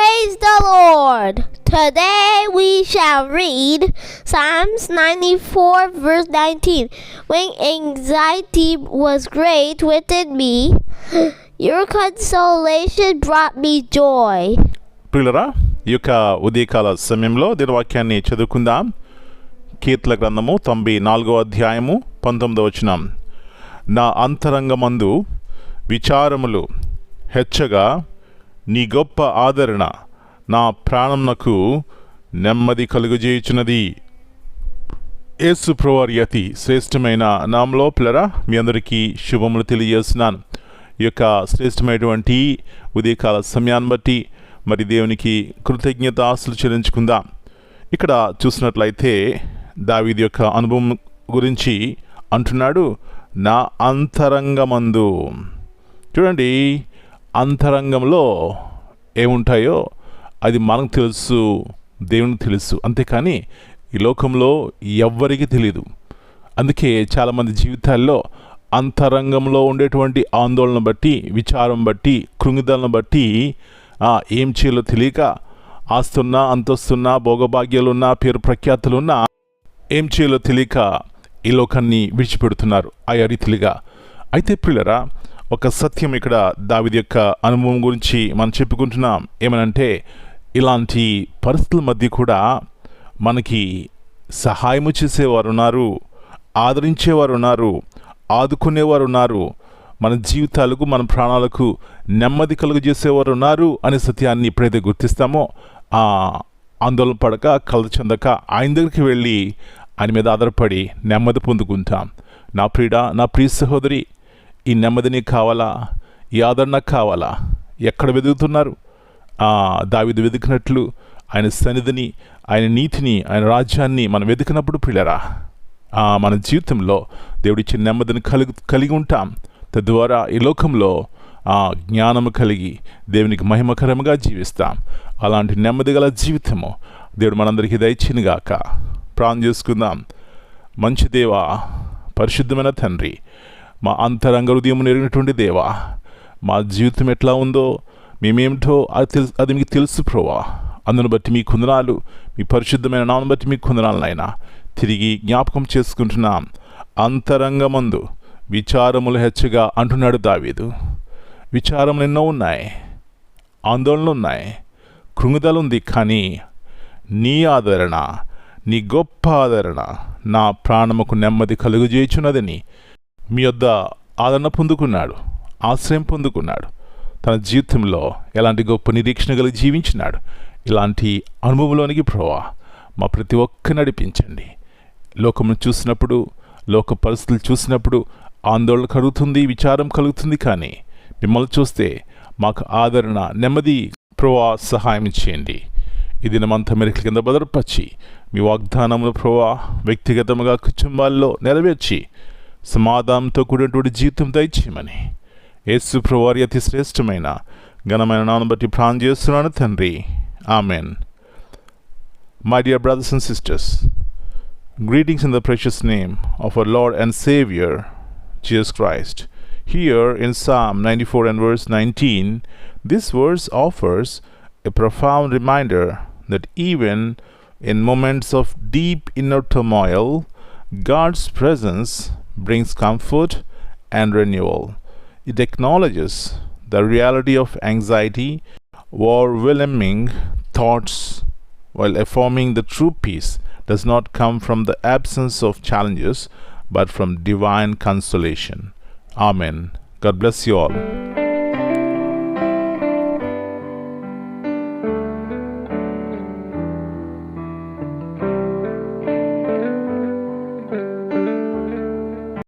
Praise the Lord! Today we shall read Psalms 94, verse 19. When anxiety was great within me, your consolation brought me joy. ప్రియులరా ఈ యొక్క ఉదయకాల సమయంలో దినవాక్యాన్ని చదువుకుందాం కీర్తల గ్రంథము తొంభై నాలుగో అధ్యాయము పంతొమ్మిదో వచనం నా అంతరంగమందు విచారములు హెచ్చగా నీ గొప్ప ఆదరణ నా ప్రాణంనకు నెమ్మది కలుగజేయుచున్నది. యేసు ప్రవారి అతి శ్రేష్టమైన నామలో పిల్లరా మీ అందరికీ శుభములు తెలియజేస్తున్నాను. ఈ యొక్క శ్రేష్టమైనటువంటి ఉదయకాల సమయాన్ని బట్టి మరి దేవునికి కృతజ్ఞత ఆశలు చెల్లించుకుందాం. ఇక్కడ చూసినట్లయితే దావీది యొక్క అనుభవం గురించి అంటున్నాడు నా అంతరంగమందు. చూడండి అంతరంగంలో ఏముంటాయో అది మనకు తెలుసు దేవునికి తెలుసు. అంతేకాని ఈ లోకంలో ఎవ్వరికీ తెలియదు అందుకే చాలామంది జీవితాల్లో అంతరంగంలో ఉండేటువంటి ఆందోళన బట్టి విచారం బట్టి కృంగిదలను బట్టి ఏం చేయాలో తెలియక ఆస్తున్నా అంతస్తున్నా భోగభాగ్యాలున్నా పేరు ప్రఖ్యాతులున్నా ఏం చేయాలో తెలియక ఈ లోకాన్ని విడిచిపెడుతున్నారు ఆ రీతిలుగా. అయితే పిల్లరా ఒక సత్యం ఇక్కడ దావిది యొక్క అనుభవం గురించి మనం చెప్పుకుంటున్నాం. ఏమనంటే ఇలాంటి పరిస్థితుల మధ్య కూడా మనకి సహాయము చేసేవారు ఉన్నారు ఆదరించేవారు ఉన్నారు ఆదుకునేవారు ఉన్నారు మన జీవితాలకు మన ప్రాణాలకు నెమ్మది కలుగజేసేవారు ఉన్నారు అనే సత్యాన్ని ఎప్పుడైతే గుర్తిస్తామో ఆ ఆందోళన పడక కలత చెందక ఆయన దగ్గరికి వెళ్ళి ఆయన మీద ఆధారపడి నెమ్మది పొందుకుంటాం. నా ప్రియుడా నా ప్రియ సహోదరి ఈ నెమ్మది నీకు కావాలా? ఈ ఆదరణ కావాలా? ఎక్కడ వెతుకుతున్నారు ఆ, వెతికినట్లు ఆయన సన్నిధిని ఆయన నీతిని ఆయన రాజ్యాన్ని మనం వెతికినప్పుడు పిల్లరా ఆ, మన జీవితంలో దేవుడిచ్చిన నెమ్మదిని కలిగి కలిగి ఉంటాం. తద్వారా ఈ లోకంలో ఆ జ్ఞానము కలిగి దేవునికి మహిమకరంగా జీవిస్తాం. అలాంటి నెమ్మది గల జీవితము దేవుడు మనందరికీ దయచినగాక ప్రాణం చేసుకుందాం. మంచి దేవా పరిశుద్ధమైన తండ్రి మా అంతరంగ హృదయం ఎరిగినటువంటి దేవా మా జీవితం ఎట్లా ఉందో మేమేమిటో అది తెలుసు అది మీకు తెలుసు ప్రోవా అందును బట్టి మీ కుందనాలు మీ పరిశుద్ధమైన నామను బట్టి మీ కుందనాలు నాయన తిరిగి జ్ఞాపకం చేసుకుంటున్నాం. అంతరంగమందు విచారములు హెచ్చగా అంటున్నాడు దావీదు. విచారములు ఎన్నో ఉన్నాయి ఆందోళనలు ఉన్నాయి కృంగుదల ఉంది కానీ నీ ఆదరణ నీ గొప్ప ఆదరణ నా ప్రాణముకు నెమ్మది కలుగజేయుచున్నదని మీ యొద్ద ఆదరణ పొందుకున్నాడు ఆశ్రయం పొందుకున్నాడు. తన జీవితంలో ఎలాంటి గొప్ప నిరీక్షణ కలిగి జీవించినాడు? ఇలాంటి అనుభవంలోనికి ప్రోవా మా ప్రతి ఒక్క నడిపించండి. లోకమును చూసినప్పుడు లోక పరిస్థితులు చూసినప్పుడు ఆందోళన కలుగుతుంది విచారం కలుగుతుంది కానీ మిమ్మల్ని చూస్తే మాకు ఆదరణ నెమ్మది ప్రోవా సహాయం చేయండి. ఇది నమంతా మెరికల కింద భద్రపరిచి మీ వాగ్దానములు ప్రోవా వ్యక్తిగతంగా కుటుంబాల్లో నెరవేర్చి సమాధానంతో కూడినటువంటి జీవితం దయచేయమని యేసు ప్రభువారి అతి శ్రేష్టమైన ఘనమైన నాన్న బట్టి ప్రాణం చేస్తున్నాను తండ్రి amen my dear brothers and sisters Greetings in the precious name of our Lord and Savior, Jesus Christ. Here in Psalm 94 and verse 19, this verse offers a profound reminder that even in moments of deep inner turmoil, God's presence brings comfort and renewal. It acknowledges the reality of anxiety, overwhelming thoughts, while affirming the true peace does not come from the absence of challenges but from divine consolation. Amen. God bless you all.